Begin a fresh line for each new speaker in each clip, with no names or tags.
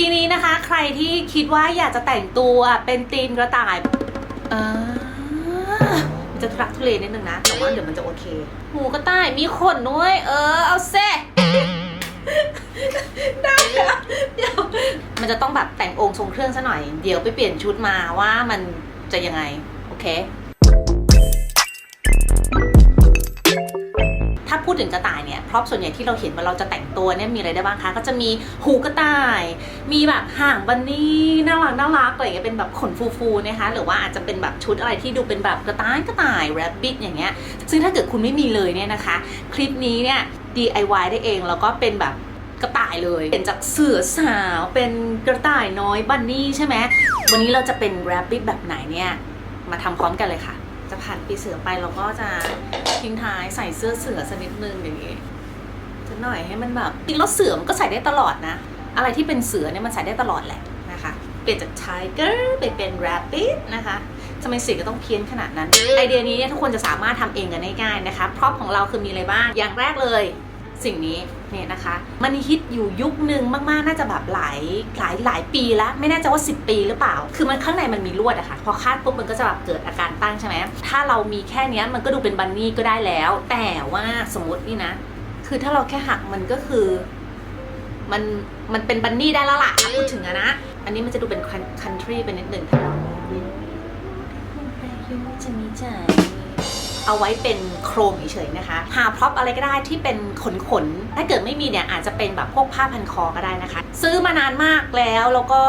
ปีนี้นะคะใครที่คิดว่าอยากจะแต่งตัวเป็นธีมกระต่ายอ่ามันจะทุรักทุเลนิดนึงนะ แต่ว่าเดี๋ยวมันจะโอเค หูกระต่ายมีขนด้วย เออ เอาเซได้อะเดี๋ยวมันจะต้องแบบแต่งองค์ทรงเครื่องซะหน่อย เดี๋ยวไปเปลี่ยนชุดมาว่ามันจะยังไง โอเค ถึงกระต่ายเนี่ยพร็อพส่วนใหญ่ที่เราเห็นว่าเราจะแต่งตัวเนี่ยมีอะไรได้บ้างคะก็จะมีหูกระต่าย มีแบบห่างบันนี่น่ารักน่ารักอะไรอย่างเงี้ยเป็นแบบขนฟูๆนะคะหรือว่าอาจจะเป็นแบบชุดอะไรที่ดูเป็นแบบกระต่ายกระต่ายแรบบิทอย่างเงี้ยซึ่งถ้าเกิดคุณไม่มีเลยเนี่ยนะคะ คลิปนี้เนี่ย DIY ได้เองแล้วก็เป็นแบบกระต่ายเลย เป็นจากเสือสาวเป็นกระต่ายน้อยบันนี่ใช่ไหมวันนี้เราจะเป็นแรบบิทแบบไหนเนี่ยมาทำพร้อมกันเลยค่ะ จะผ่านปีเสือไปเราก็จะทิ้งท้ายใส่เสื้อเสือสักนิดนึงอย่างนี้จะหน่อยให้มันแบบจริงแล้วเสือมันก็ใส่ได้ตลอดนะ อะไรที่เป็นเสือเนี่ยมันใส่ได้ตลอดแหละนะคะเปลี่ยนจาก tiger ไปเป็น rabbit นะคะทำไมสีก็ต้องเพี้ยนขนาดนั้น ไอเดียนี้เนี่ยทุกคนจะสามารถทำเองกันได้ง่ายนะคะพร็อพของเราคือมีอะไรบ้างอย่างแรกเลย สิ่งนี้เนี่ยนะคะ มันฮิตอยู่ยุคหนึ่งมากๆ น่าจะแบบหลายหลายหลายปีแล้ว ไม่แน่ใจว่า 10 ปีหรือเปล่า คือมันข้างในมันมีลวดอะค่ะ พอคาดปุ๊บมันก็จะแบบเกิดอาการตั้งใช่ไหมถ้าเรามีแค่นี้มันก็ดูเป็นบันนี่ก็ได้แล้ว แต่ว่าสมมตินี่นะ คือถ้าเราแค่หักมันก็คือมันมันเป็นบันนี่ได้แล้วล่ะพูดถึงอะนะ อันนี้มันจะดูเป็นคันทรีไปนิดหนึ่งถ้าเราจะมีใจ เอาไว้เป็นโครงเฉยๆนะคะ หาพร็อพอะไรก็ได้ที่เป็นขนๆถ้าเกิดไม่มีเนี่ยอาจจะเป็นแบบพวกผ้าพันคอก็ได้นะคะ ซื้อมานานมากแล้วแล้วก็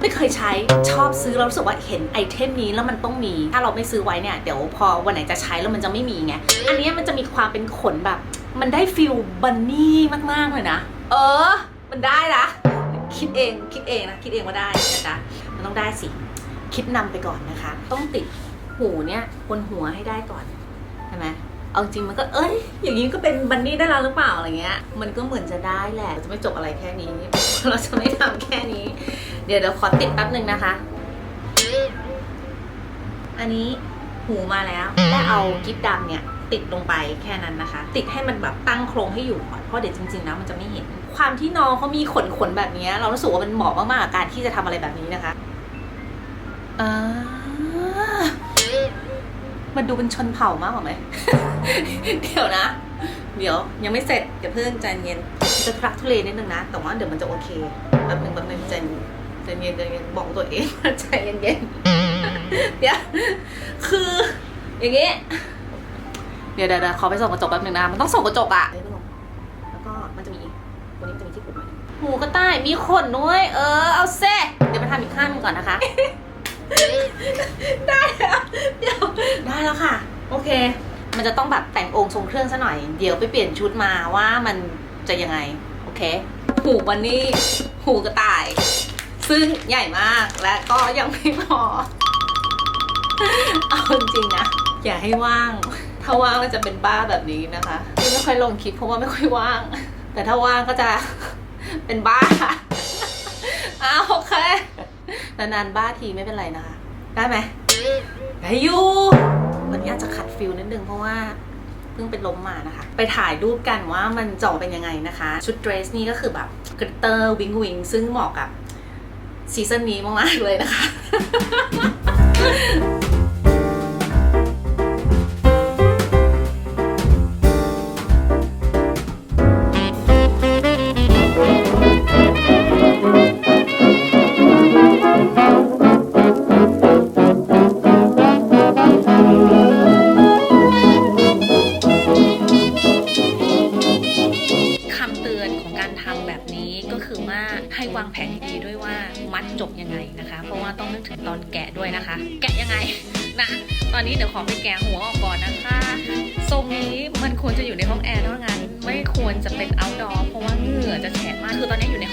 ไม่เคยใช้ชอบซื้อแล้วรู้สึกว่าเห็นไอเทมนี้แล้วมันต้องมี ถ้าเราไม่ซื้อไว้เนี่ยเดี๋ยวพอวันไหนจะใช้แล้วมันจะไม่มีไงอันนี้มันจะมีความเป็นขนแบบ มันได้ฟิลบันนี่มากๆเลยนะ เออ มันได้นะคิดเองคิดเองนะคิดเองว่าได้นะจ๊ะมันต้องได้สิคิดนำไปก่อนนะคะ ต้องติด หูเนี่ยบนหัวให้ได้ก่อนใช่ไหมเอาจริงมันก็เอ้ย อย่างนี้ก็เป็นบันนี่ได้แล้วหรือเปล่าอะไรเงี้ย มันก็เหมือนจะได้แหละเราจะไม่จบอะไรแค่นี้ เราจะไม่ทำแค่นี้ เดี๋ยวเดี๋ยวขอติดแป๊บหนึ่งนะคะ อันนี้หูมาแล้วและเอากิ๊บดำเนี่ย ติดลงไปแค่นั้นนะคะ ติดให้มันแบบตั้งโครงให้อยู่ก่อนเพราะเดี๋ยวจริงๆแล้วมันจะไม่เห็น ความที่น้องเขามีขนขนแบบเนี้ยเรารู้สึกว่ามันเหมาะมากๆกับการที่จะทำอะไรแบบนี้นะคะอ่า มันดูเป็นชนเผ่ามากกว่าไหม เดี๋ยวนะ เดี๋ยวยังไม่เสร็จอย่าเพิ่งใจเย็น จะทุรักทุเลนิดนึงนะ แต่ว่าเดี๋ยวมันจะโอเคแป๊บนึงแป๊บนึงใจใจเย็นใจเย็นบอกตัวเองว่าใจเย็นๆเดี๋ยวคืออย่างงี้เดี๋ยวเดี๋ยวเดี๋ยวขอไปส่องกระจกแป๊บนึงนะมันต้องส่องกระจกอะแล้วก็มันจะมีอีกตัวนี้มันจะมีที่ปุ่มหูกระต่ายมีขนด้วย เออเอาเซเดี๋ยวไปทำอีกข้างหนึงก่อนนะคะ ได้แล้วเดี๋ยวได้ แล้วค่ะ โอเค มันจะต้องแบบแต่งองค์ทรงเครื่องซะหน่อย เดี๋ยวไปเปลี่ยนชุดมาว่ามันจะยังไง โอเค หูวันนี้หูกระต่าย ซึ่งใหญ่มากและก็ยังไม่พอ เอาจริงๆนะ อย่าให้ว่าง ถ้าว่างก็จะเป็นบ้าแบบนี้นะคะไม่ค่อยลงคลิปเพราะว่าไม่ค่อยว่าง แต่ถ้าว่างก็จะเป็นบ้าอ้าวโอเคนานๆบ้าทีไม่เป็นไรนะคะ ได้ไหมได้อยู่ นี้อาจจะขัดฟิลนิดนึงเพราะว่าเพิ่งเป็นล้มมานะคะ ไปถ่ายรูปกันว่ามันจ่อเป็นยังไงนะคะ ชุดเดรสนี่ก็คือแบบกริตเตอร์วิงวิงซึ่งเหมาะกับซีซั่นนี้มากๆเลยนะคะ ทำรทำแบบนี้ก็คือว่าให้วางแผนดีๆด้วยว่ามัดจบยังไงนะคะ เพราะว่าต้องนึกถึงตอนแกะด้วยนะคะ แกะยังไงนะตอนนี้เดี๋ยวขอไปแกะหัวออกก่อนนะคะทรงนี้มันควรจะอยู่ในห้องแอร์เท่านั้น ไม่ควรจะเป็นเอาท์ดอร์เพราะว่าเหงื่อจะแฉะมากคือตอนนี้อยู่ใน